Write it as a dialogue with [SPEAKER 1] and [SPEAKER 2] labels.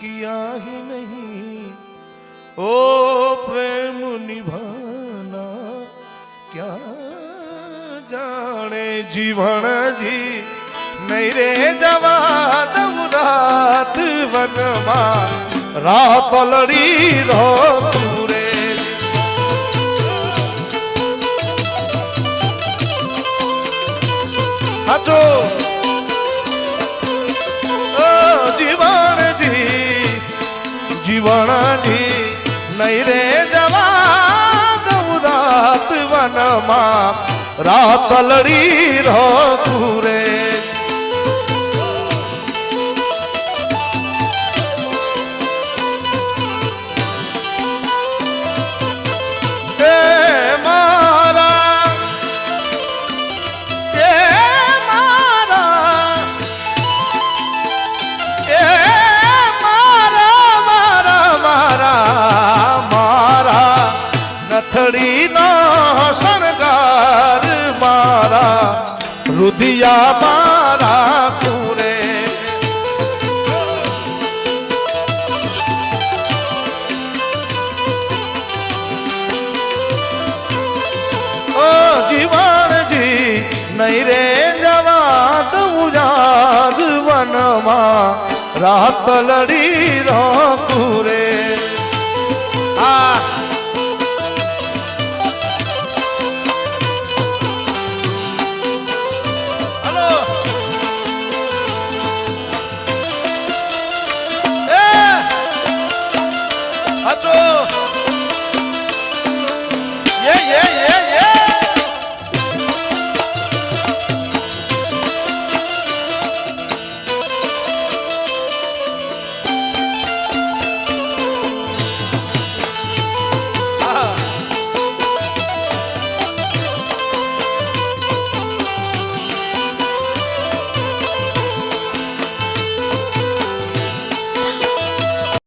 [SPEAKER 1] किया ही नहीं ओ प्रेम निभाना क्या जाने जीवन जी नहीं रे जवा तुम रात वनमा रात लड़ी रहो जो जीवन જીવણજી નહીં રે જવા દઉં રાત વનમાં. રાત લડી રહો નથડીનો શણગાર મારા, રુધિયા મારા પૂરે ઓ જીવનજી નહીં રે જવા દઉં રાજ વનમાં, રાત લડી તું રે भजो